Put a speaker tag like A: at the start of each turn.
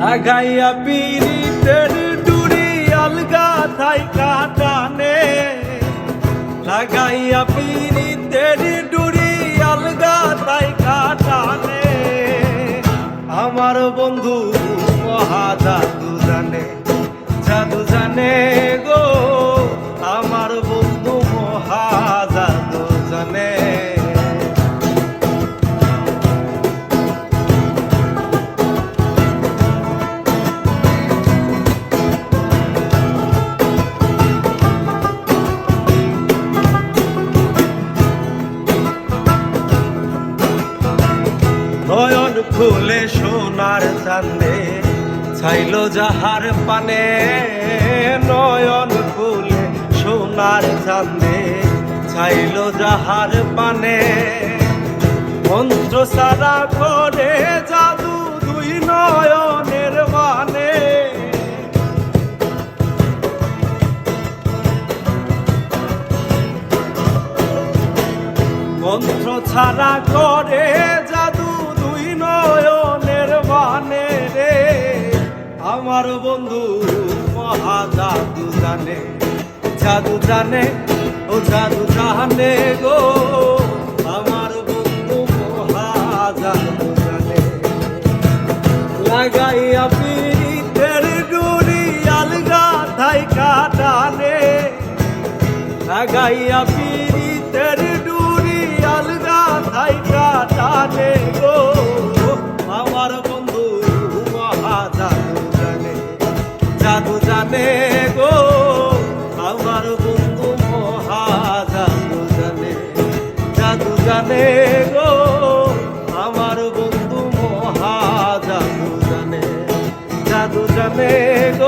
A: লাগাইয়া পিরিতের ডুরি আলগা থাই কাটানে। লাগাইয়া পিরিতের ডুরি আলগা থাই কাটানে। আমার বন্ধু খুলে সোনার চান্দে ছাইল যাহার পানে, নয়ন খুলে সোনার চান্দে ছাইল যাহার পানে। মন্ত্র সারা করে জাদু দুই নয়নের মানে মন্ত্র ছাড়া করে আমার বন্ধু মহা জাদু জানে জাদু জানে, ও জাদু জানে গো। আমার বন্ধু মহা জাদু জানে। লাগাইয়া পিরিতের ডুরি আলগা থাই লাগাইয়া পিরিতের ডুরি আলগা থাই কাটানে জানে গো আমার বন্ধু মহা জাদু জানে। জাদু জানে গো